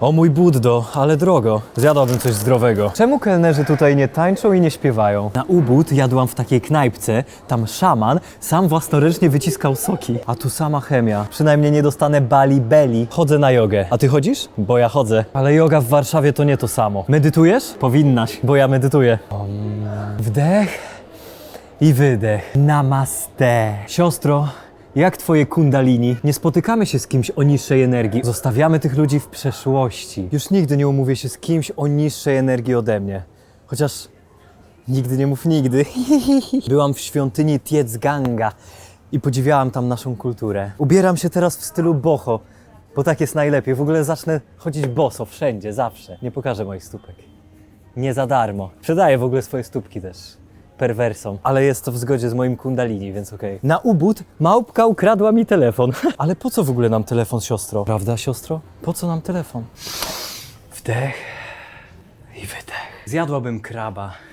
O mój Buddo, ale drogo. Zjadłabym coś zdrowego. Czemu kelnerzy tutaj nie tańczą i nie śpiewają? Na Ubud jadłam w takiej knajpce, tam szaman sam własnoręcznie wyciskał soki. A tu sama chemia. Przynajmniej nie dostanę bali beli. Chodzę na jogę. A ty chodzisz? Bo ja chodzę. Ale yoga w Warszawie to nie to samo. Medytujesz? Powinnaś, bo ja medytuję. Wdech i wydech. Namaste. Siostro, jak twoje kundalini? Nie spotykamy się z kimś o niższej energii. Zostawiamy tych ludzi w przeszłości. Już nigdy nie umówię się z kimś o niższej energii ode mnie. Chociaż nigdy nie mów nigdy. Byłam w świątyni Tiecganga i podziwiałam tam naszą kulturę. Ubieram się teraz w stylu boho, bo tak jest najlepiej. W ogóle zacznę chodzić boso wszędzie, zawsze. Nie pokażę moich stópek. Nie za darmo. Sprzedaję w ogóle swoje stópki też. Perwersom. Ale jest to w zgodzie z moim kundalini, więc okej. Na ubód małpka ukradła mi telefon. Ale po co w ogóle nam telefon, siostro? Prawda, siostro? Po co nam telefon? Wdech i wydech. Zjadłabym kraba.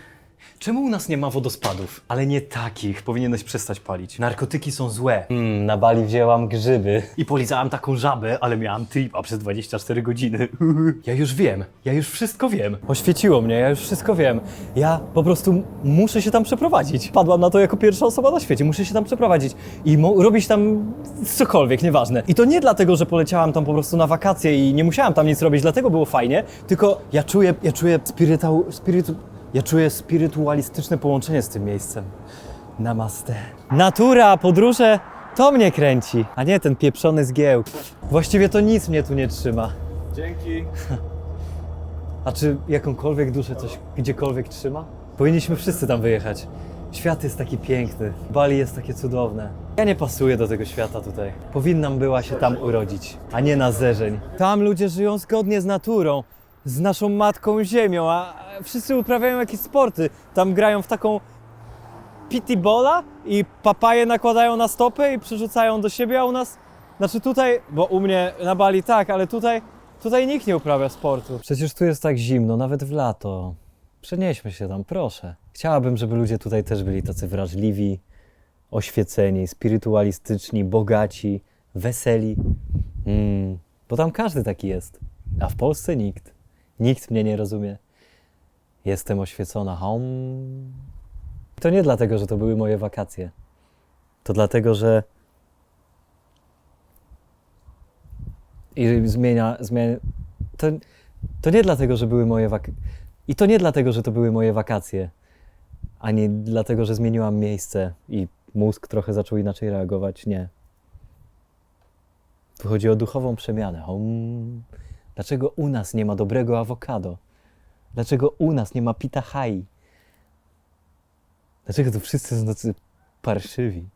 Czemu u nas nie ma wodospadów? Ale nie takich. Powinieneś przestać palić. Narkotyki są złe. Mm, na Bali wzięłam grzyby. I polizałam taką żabę, ale miałam tripa przez 24 godziny. ja już wiem. Ja już wszystko wiem. Oświeciło mnie, ja już wszystko wiem. Ja po prostu muszę się tam przeprowadzić. Padłam na to jako pierwsza osoba na świecie. Muszę się tam przeprowadzić i robić tam cokolwiek, nieważne. I to nie dlatego, że poleciałam tam po prostu na wakacje i nie musiałam tam nic robić, dlatego było fajnie, tylko ja czuję, ja czuję spirytał, spirytu, ja czuję spirytualistyczne połączenie z tym miejscem. Namaste. Natura, podróże, to mnie kręci, a nie ten pieprzony zgiełk. Właściwie to nic mnie tu nie trzyma. Dzięki. A czy jakąkolwiek duszę coś gdziekolwiek trzyma? Powinniśmy wszyscy tam wyjechać. Świat jest taki piękny, Bali jest takie cudowne. Ja nie pasuję do tego świata tutaj. Powinnam była się tam urodzić, a nie na zerzeń. Tam ludzie żyją zgodnie z naturą, z naszą matką ziemią, a wszyscy uprawiają jakieś sporty. Tam grają w taką pitibola i papaje nakładają na stopy i przerzucają do siebie, a u nas, znaczy tutaj, bo u mnie na Bali tak, ale tutaj, tutaj nikt nie uprawia sportu. Przecież tu jest tak zimno, nawet w lato. Przenieśmy się tam, proszę. Chciałabym, żeby ludzie tutaj też byli tacy wrażliwi, oświeceni, spirytualistyczni, bogaci, weseli. Mm, bo tam każdy taki jest, a w Polsce nikt. Nikt mnie nie rozumie. Jestem oświecona. Hom. To nie dlatego, że to były moje wakacje. To dlatego, że. I zmienia. zmienia... To, to nie dlatego, że były moje wakacje. I to nie dlatego, że to były moje wakacje, a nie dlatego, że zmieniłam miejsce i mózg trochę zaczął inaczej reagować. Nie. Tu chodzi o duchową przemianę. Hom. Dlaczego u nas nie ma dobrego awokado? Dlaczego u nas nie ma pita hai? Dlaczego tu wszyscy są tacy parszywi?